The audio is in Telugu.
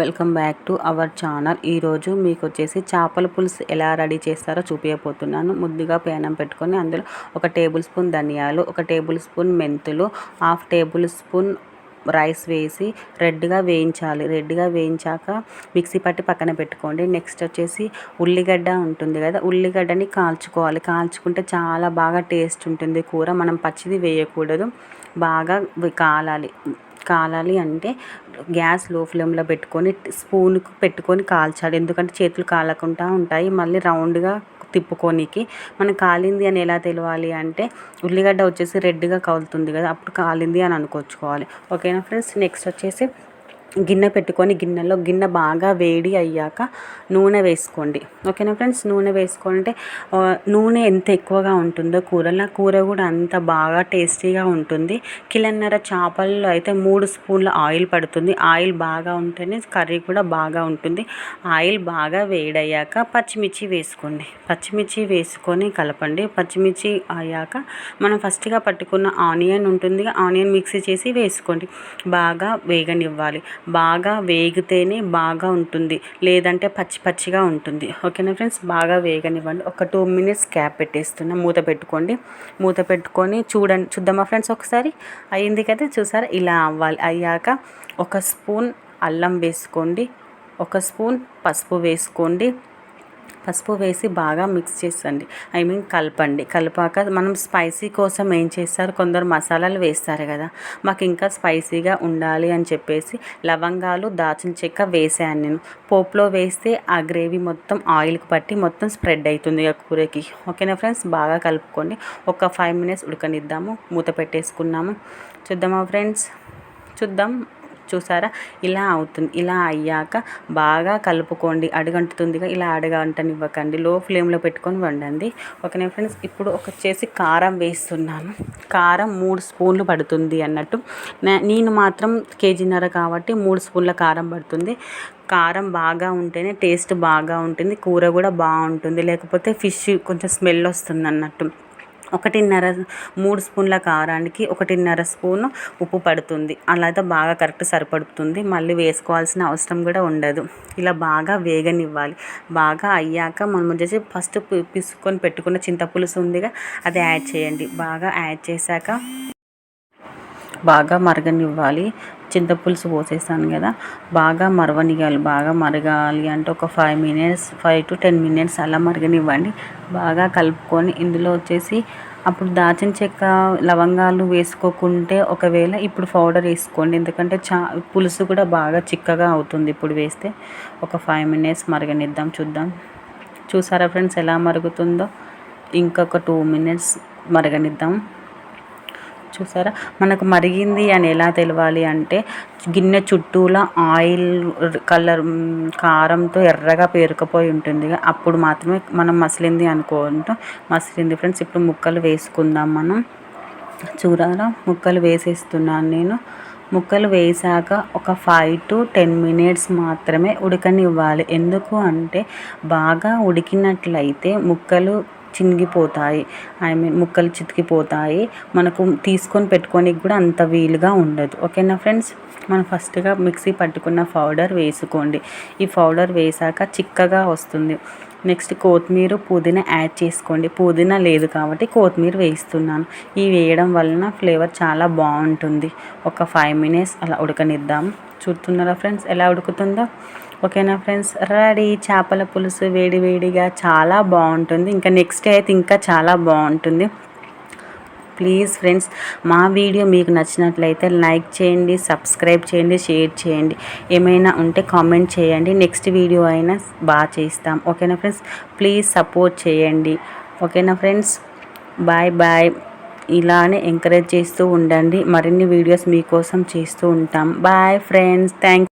Welcome back to our channel. ఈరోజు మీకు వచ్చేసి చేపల పులుసు ఎలా రెడీ చేస్తారో చూపించబోతున్నాను ముద్దుగా పేనం పెట్టుకొని అందులో ఒక టేబుల్ స్పూన్ ధనియాలు ఒక టేబుల్ స్పూన్ మెంతులు హాఫ్ టేబుల్ స్పూన్ రైస్ వేసి రెడ్గా వేయించాలి. రెడ్గా వేయించాక మిక్సీ పట్టి పక్కన పెట్టుకోండి. నెక్స్ట్ వచ్చేసి ఉల్లిగడ్డ ఉంటుంది కదా ఉల్లిగడ్డని కాల్చుకోవాలి. కాల్చుకుంటే చాలా బాగా టేస్ట్ ఉంటుంది కూర. మనం పచ్చిది వేయకూడదు. బాగా కాలాలి. కాలాలి అంటే గ్యాస్లో ఫ్లేమ్లో పెట్టుకొని స్పూన్కు పెట్టుకొని కాల్చాలి. ఎందుకంటే చేతులు కాలకుండా ఉంటాయి. మళ్ళీ రౌండ్గా తిప్పుకోనికి. మనం కాలింది అని ఎలా తెలియాలి అంటే ఉల్లిగడ్డ వచ్చేసి రెడ్గా కవులుతుంది కదా అప్పుడు కాలింది అని అనుకోవచ్చుకోవాలి ఓకేనా ఫ్రెండ్స్? నెక్స్ట్ వచ్చేసి గిన్నె పెట్టుకొని గిన్నెలో గిన్నె బాగా వేడి అయ్యాక నూనె వేసుకోండి. ఓకేనా ఫ్రెండ్స్? నూనె వేసుకుంటే నూనె ఎంత ఎక్కువగా ఉంటుందో కూరలో కూర కూడా అంత బాగా టేస్టీగా ఉంటుంది. కిలన్నర చేపల్లో అయితే మూడు స్పూన్ల ఆయిల్ పడుతుంది. ఆయిల్ బాగా ఉంటేనే కర్రీ కూడా బాగా ఉంటుంది. ఆయిల్ బాగా వేడయ్యాక పచ్చిమిర్చి వేసుకోండి. పచ్చిమిర్చి వేసుకొని కలపండి. పచ్చిమిర్చి అయ్యాక మనం ఫస్ట్గా పట్టుకున్న ఆనియన్ ఉంటుంది ఆనియన్ మిక్సీ చేసి వేసుకోండి. బాగా వేగనివ్వాలి. బాగా వేగితేనే బాగా ఉంటుంది. లేదంటే పచ్చి పచ్చిగా ఉంటుంది. ఓకేనా ఫ్రెండ్స్ బాగా వేగనివ్వండి. ఒక టూ మినిట్స్ క్యాప్ పెట్టేస్తున్నా మూత పెట్టుకోండి. మూత పెట్టుకొని చూడండి చూద్దామా ఫ్రెండ్స్ ఒకసారి? అయింది కదా? చూసారా? ఇలా అవ్వాలి. అయ్యాక ఒక స్పూన్ అల్లం వేసుకోండి. ఒక స్పూన్ పసుపు వేసుకోండి. పసుపు వేసి బాగా మిక్స్ చేసండి ఐ మీన్ కలపండి. కలిపాక మనం స్పైసీ కోసం ఏం చేస్తారు? కొందరు మసాలాలు వేస్తారు కదా. మాకు ఇంకా స్పైసీగా ఉండాలి అని చెప్పేసి లవంగాలు దాచిన చెక్క వేసాను నేను. పోపులో వేస్తే ఆ గ్రేవీ మొత్తం ఆయిల్కి పట్టి మొత్తం స్ప్రెడ్ అవుతుంది ఇక కూరకి. ఓకేనా ఫ్రెండ్స్? బాగా కలుపుకోండి. ఒక ఫైవ్ మినిట్స్ ఉడకనిద్దాము. మూత పెట్టేసుకున్నాము. చూద్దామా ఫ్రెండ్స్? చూద్దాం. చూసారా? ఇలా అవుతుంది. ఇలా అయ్యాక బాగా కలుపుకోండి. అడుగంటుతుందిగా ఇలా అడగంటనివ్వకండి. లో ఫ్లేమ్లో పెట్టుకొని వండండి. ఓకేనా ఫ్రెండ్స్ ఇప్పుడు ఒక చేసి కారం వేస్తున్నాను. కారం మూడు స్పూన్లు పడుతుంది అన్నట్టు. నేను మాత్రం కేజీన్నర కాబట్టి మూడు స్పూన్ల కారం పడుతుంది. కారం బాగా ఉంటేనే టేస్ట్ బాగా ఉంటుంది. కూర కూడా బాగుంటుంది. లేకపోతే ఫిష్ కొంచెం స్మెల్ వస్తుంది అన్నట్టు. ఒకటిన్నర మూడు స్పూన్ల కారానికి ఒకటిన్నర స్పూను ఉప్పు పడుతుంది. అలా అయితే బాగా కరెక్ట్ సరిపడుతుంది. మళ్ళీ వేసుకోవాల్సిన అవసరం కూడా ఉండదు. ఇలా బాగా వేగనివ్వాలి. బాగా అయ్యాక మనం వచ్చేసి ఫస్ట్ పిసుకొని పెట్టుకున్న చింతపులుసు ఉందిగా అది యాడ్ చేయండి. బాగా యాడ్ చేశాక బాగా మరగనివ్వాలి. చింతపులుసు పోసేసాను కదా. బాగా మరవనియాలి బాగా మరగాలి అంటే ఒక five minutes five to ten minutes అలా మరగనివ్వండి. బాగా కలుపుకొని ఇందులో వచ్చేసి అప్పుడు దాచిన చెక్క లవంగాలు వేసుకోకుంటే ఒకవేళ ఇప్పుడు పౌడర్ వేసుకోండి. ఎందుకంటే చా పులుసు కూడా బాగా చిక్కగా అవుతుంది ఇప్పుడు వేస్తే. ఒక ఫైవ్ మినిట్స్ మరగనిద్దాం చూద్దాం. చూసారా ఫ్రెండ్స్ ఎలా మరుగుతుందో? ఇంకొక టూ మినిట్స్ మరగనిద్దాం. చూసారా? మనకు మరిగింది అని ఎలా తెలవాలి అంటే గిన్నె చుట్టూలా ఆయిల్ కలర్ కారంతో ఎర్రగా పేరుకుపోయి ఉంటుంది. అప్పుడు మాత్రమే మనం మసిలింది అనుకుంటాం మసిలింది. ఫ్రెండ్స్ ఇప్పుడు ముక్కలు వేసుకుందాం మనం. చూడాలా ముక్కలు వేసేస్తున్నాను నేను. ముక్కలు వేసాక ఒక ఫైవ్ టు టెన్ మినిట్స్ మాత్రమే ఉడకనివ్వాలి. ఎందుకు అంటే బాగా ఉడికినట్లయితే ముక్కలు చినిగిపోతాయి. ఐ మీన్ ముక్కలు చితికిపోతాయి. మనకు తీసుకొని పెట్టుకోనికి కూడా అంత వీలుగా ఉండదు. ఓకేనా ఫ్రెండ్స్ మనం ఫస్ట్గా మిక్సీ పట్టుకున్న పౌడర్ వేసుకోండి. ఈ పౌడర్ వేసాక చిక్కగా వస్తుంది. నెక్స్ట్ కొత్తిమీర పుదీనా యాడ్ చేసుకోండి. పుదీనా లేదు కాబట్టి కొత్తిమీర వేస్తున్నాను ఈ వేయడం వలన ఫ్లేవర్ చాలా బాగుంటుంది. ఒక ఫైవ్ మినిట్స్ అలా ఉడకనిద్దాం. చూస్తున్నారా ఫ్రెండ్స్ ఎలా ఉడుకుతుందో? ఓకేనా ఫ్రెండ్స్? రెడీ. చేపల పులుసు వేడి వేడిగా చాలా బాగుంటుంది. ఇంకా నెక్స్ట్ అయితే ఇంకా చాలా బాగుంటుంది. ప్లీజ్ ఫ్రెండ్స్ మా వీడియో మీకు నచ్చినట్లయితే లైక్ చేయండి సబ్స్క్రైబ్ చేయండి షేర్ చేయండి. ఏమైనా ఉంటే కామెంట్ చేయండి. నెక్స్ట్ వీడియో అయినా బాగా చేస్తాం. ఓకేనా ఫ్రెండ్స్? ప్లీజ్ సపోర్ట్ చేయండి. ఓకేనా ఫ్రెండ్స్? Bye bye. ఇలానే ఎంకరేజ్ చేస్తూ ఉండండి. మరిన్ని వీడియోస్ మీకోసం చేస్తూ ఉంటాం. Bye friends. థ్యాంక్